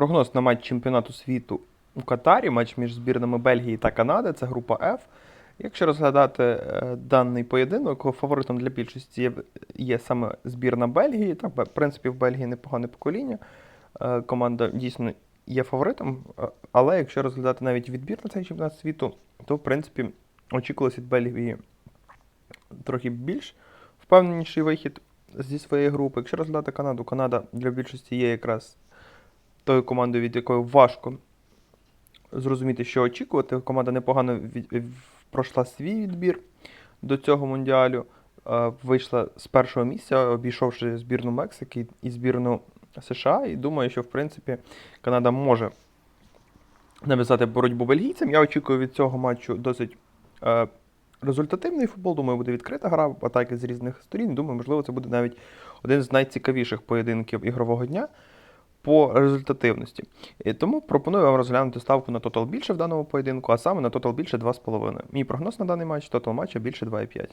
Прогноз на матч чемпіонату світу у Катарі, матч між збірними Бельгії та Канади, це група F. Якщо розглядати е, даний поєдинок, фаворитом для більшості є, саме збірна Бельгії. Так, в принципі, в Бельгії непогане покоління. Е, Команда дійсно є фаворитом, е, але якщо розглядати навіть відбір на цей чемпіонат світу, то в принципі очікувалося від Бельгії трохи більш впевненіший вихід зі своєї групи. Якщо розглядати Канаду, Канада для більшості є якраз тою командою, від якої важко зрозуміти, що очікувати. Команда непогано від, пройшла свій відбір до цього мундіалю. Е, Вийшла з першого місця, обійшовши збірну Мексики і збірну США. І думаю, що в принципі Канада може нав'язати боротьбу бельгійцям. Я очікую від цього матчу досить е, результативний футбол. Думаю, буде відкрита гра, атаки з різних сторін. Думаю, можливо, це буде навіть один з найцікавіших поєдинків ігрового дня по результативності. І тому пропоную вам розглянути ставку на тотал більше в даному поєдинку, а саме на тотал більше 2,5. Мій прогноз на даний матч тотал матча більше 2,5.